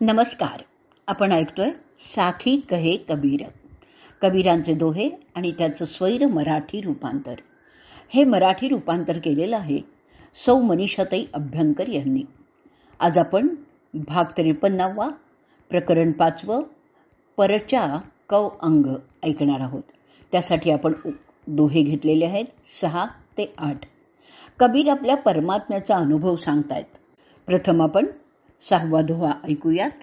नमस्कार. आपण ऐकतोय साखी कहे कबीर. कबीरांचे दोहे आणि त्याचं स्वैर मराठी रूपांतर. हे मराठी रूपांतर केलेलं आहे सौ मनीषाताई अभ्यंकर यांनी. आज आपण भाग त्रेपन्नावा प्रकरण पाचवं परच्या कव अंग ऐकणार आहोत. त्यासाठी आपण दोहे घेतलेले आहेत सहा ते आठ. कबीर आपल्या परमात्म्याचा अनुभव सांगतायत. प्रथम आपण सहावा ऐकूयात?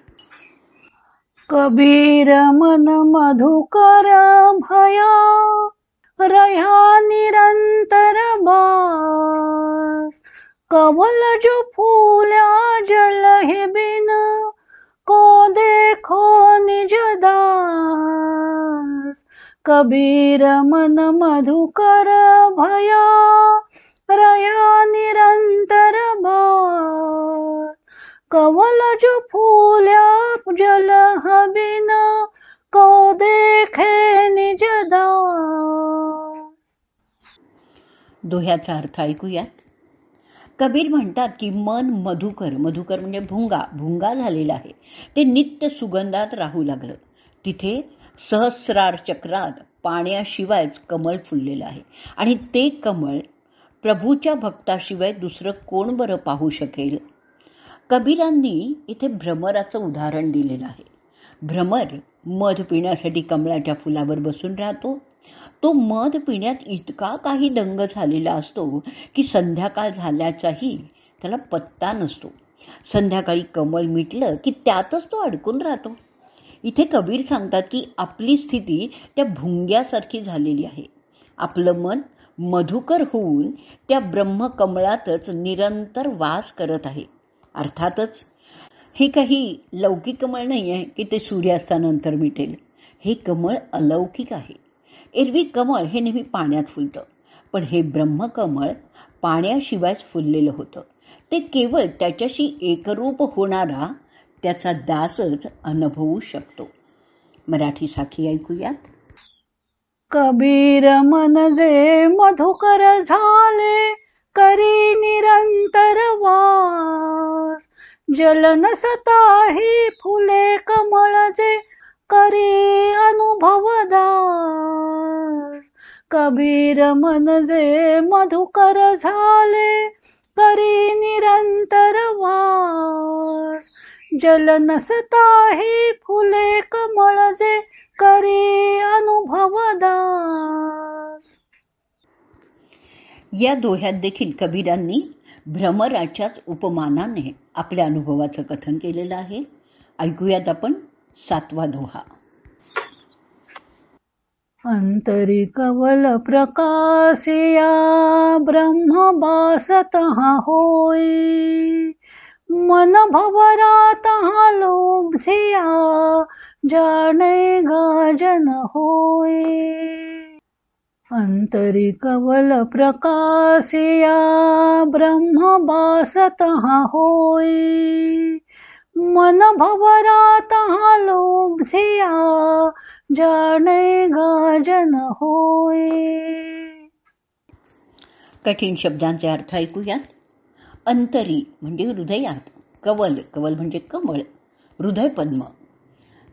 कबीर मन मधुकर भया, रह्या निरंतर बास। कवल जो फूल्या जल हे बिन, को देखो निज दास। कबीर मन मधुकर भया बिना को देखे निज दोह्याचा अर्थ ऐकूयात. कबीर म्हणतात की मन मधुकर मधुकर म्हणजे भुंगा भुंगा झालेला आहे. ते नित्य सुगंधात राहू लागलं. तिथे सहस्रार चक्रात पाण्याशिवायच कमळ फुललेलं आहे. आणि ते कमळ प्रभूच्या भक्ताशिवाय दुसरं कोण बरं पाहू शकेल? कबीरांनी इथे भ्रमराचं उदाहरण दिलेलं आहे. भ्रमर मध पिण्यासाठी कमळाच्या फुलावर बसून राहतो. तो मध पिण्यात इतका काही दंग झालेला असतो की संध्याकाळ झाल्याचाही त्याला पत्ता नसतो. संध्याकाळी कमळ मिटलं की त्यातच तो अडकून राहतो. इथे कबीर सांगतात की आपली स्थिती त्या भुंग्यासारखी झालेली आहे. आपलं मन मधुकर होऊन त्या ब्रह्मकमळातच निरंतर वास करत आहे. अर्थातच हे काही लौकिक कमळ नाही आहे की ते सूर्यास्तानंतर मिटेल. हे कमळ अलौकिक आहे. एरवी कमळ हे नेहमी पाण्यात फुलतं. पण हे ब्रह्मकमळ पाण्याशिवायच फुललेलं होतं. ते केवळ त्याच्याशी एकरूप होणारा त्याचा दासच अनुभवू शकतो. मराठी साखी ऐकूयात. कबीर मन जे मधुकर झाले करी निरंतर वास. जल नसताही फुले कमळचे करी अनुभव दास. कबीर मन जे मधुकर झाले करी निरंतर वास. जल नसताही फुले कमळजे करी अनुभव दास. या दोह्यात देखील कबीरांनी भ्रमराच्याच उपमानाने आपल्या अनुभवाचं कथन केलेलं आहे. ऐकूयात आपण सातवा दोहा. अंतरी कवल प्रकाशिया ब्रह्म बासत होय. मन भवरात लोभजिया जाणे गाजन होय. अंतरी कवल प्रकाशिया ब्रह्म बासत होय मन भवरात लोभजिया जाणे गाजन होय. कठीण शब्दांचे अर्थ ऐकूयात. अंतरी म्हणजे हृदयात कवल कवल म्हणजे कमळ हृदय पद्म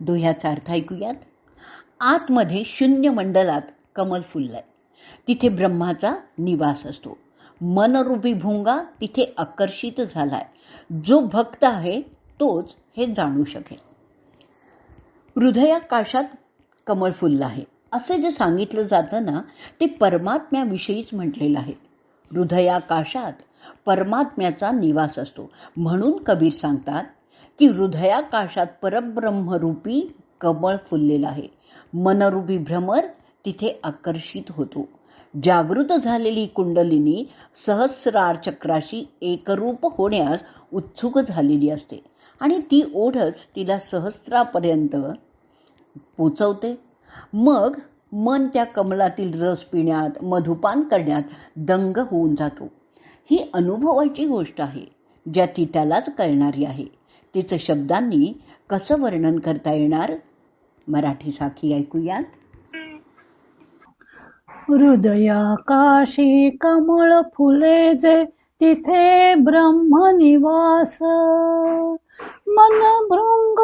दोह्याचा अर्थ ऐकूयात. आतमध्ये शून्य मंडलात कमल फुललंय. तिथे ब्रह्माचा निवास असतो. मनरूपी भोंगा तिथे आकर्षित झालाय. जो भक्त आहे तोच हे जाणू शकेल. हृदयाकाशात कमळ फुललं आहे. असं जे सांगितलं जातं ना ते परमात्म्याविषयीच म्हटलेलं आहे. हृदयाकाशात परमात्म्याचा निवास असतो. म्हणून कबीर सांगतात की हृदयाकाशात परब्रह्मरूपी कमळ फुललेलं आहे. मनरूपी भ्रमर तिथे आकर्षित होतो. जागृत झालेली कुंडलिनी सहस्रार चक्राशी एकरूप होण्यास उत्सुक झालेली असते आणि ती ओढच तिला सहस्रापर्यंत पोचवते. मग मन त्या कमलातील रस पिण्यात मधुपान करण्यात दंग होऊन जातो. ही अनुभवाची गोष्ट आहे ज्या ती त्यालाच कळणारी आहे. तिचं शब्दांनी कसं वर्णन करता येणार? मराठी साखी ऐकूयात. हृदयाकाशी कमळ फुले जे तिथे ब्रह्मनिवास. मन भृंग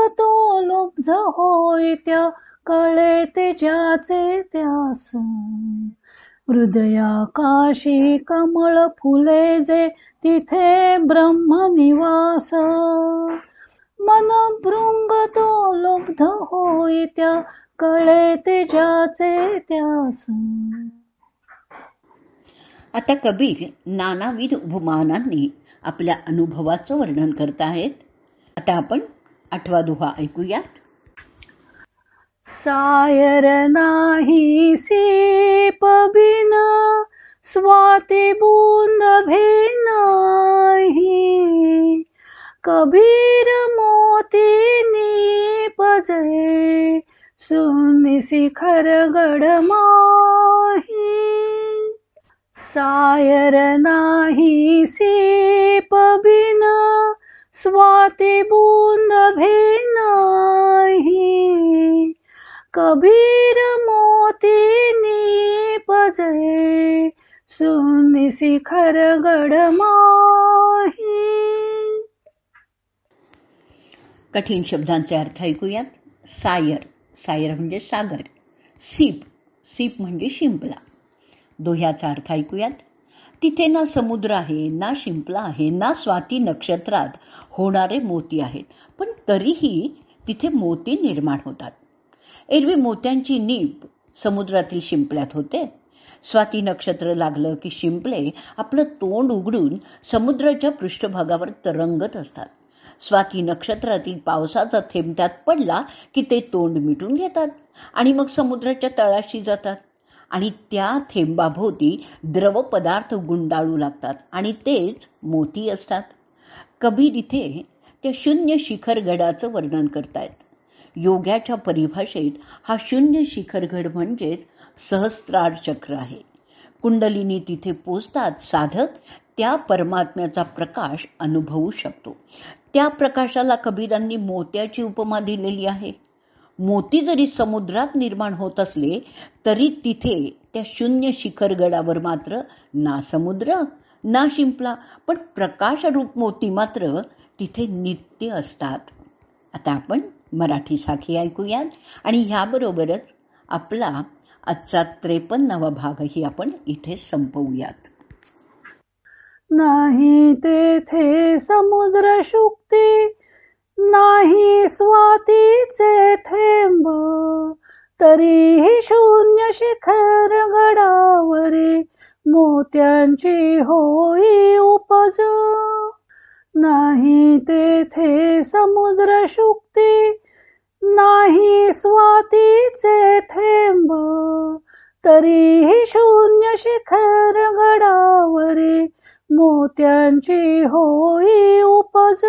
लुब्ध होय त्या कळे ते ज्याचे त्यास. हृदयाकाशी कमळ फुले जे तिथे ब्रह्मनिवास. मन भृंग तो लुब्ध होय त्या कळे ते ज्याचे त्यास. आता कबीर नानाविध उपमानांनी आपल्या अनुभवाचं वर्णन करत आहेत. आता आपण आठवा दुहा ऐकूयात. सायर नाही सीप बिन स्वाती बूंद नाही. कबीर मोती निपजे सुनी शिखर गड माही सायर नाही सीप बिन स्वाती बूंद नाही. कबीर मोती निपजे सुनी शिखर गड माही. कठीण शब्दांचे अर्थ ऐकूयात. सायर. सायर म्हणजे सागर सीप सीप म्हणजे शिंपला. दोह्याचा अर्थ ऐकूयात. तिथे ना समुद्र आहे ना शिंपला आहे ना स्वाती नक्षत्रात होणारे मोती आहेत पण तरीही तिथे मोती निर्माण होतात. एरवी मोत्यांची नीप समुद्रातील शिंपल्यात होते. स्वाती नक्षत्र लागलं की शिंपले आपलं तोंड उघडून समुद्राच्या पृष्ठभागावर तरंगत असतात. स्वाती नक्षत्रातील पावसाचा थेंब त्यात पडला की ते तोंड मिटून घेतात आणि मग समुद्राच्या तळाशी जातात. आणि त्या थेंबाभोवती द्रव पदार्थ गुंडाळू लागतात आणि तेच मोती असतात. कबीर इथे त्या शून्य शिखर गडाचं वर्णन करतायत. योग्याच्या परिभाषेत हा शून्य शिखरगड म्हणजेच सहस्रार चक्र आहे. कुंडलिनी तिथे पोचतात साधक त्या परमात्म्याचा प्रकाश अनुभवू शकतो. त्या प्रकाशाला कबीरांनी मोत्याची उपमा दिलेली आहे. मोती जरी समुद्रात निर्माण होत असले तरी तिथे त्या शून्य शिखरगडावर मात्र ना समुद्र ना शिंपला पण प्रकाशरूप मोती मात्र तिथे नित्य असतात. आता आपण मराठी साखी ऐकूयात आणि ह्याबरोबरच आपला आजचा त्रेपन्नावा भागही आपण इथे संपवूयात. नाही तेथे समुद्र शुक्ती नाही स्वातीचे थेंब. तरीही शून्य शिखर गडावरी मोत्यांची होई उपज. नाही तेथे समुद्र शुक्ती नाही स्वातीचे थेंब. तरीही शून्य शिखर गडावरी मोत्यांची होई उपज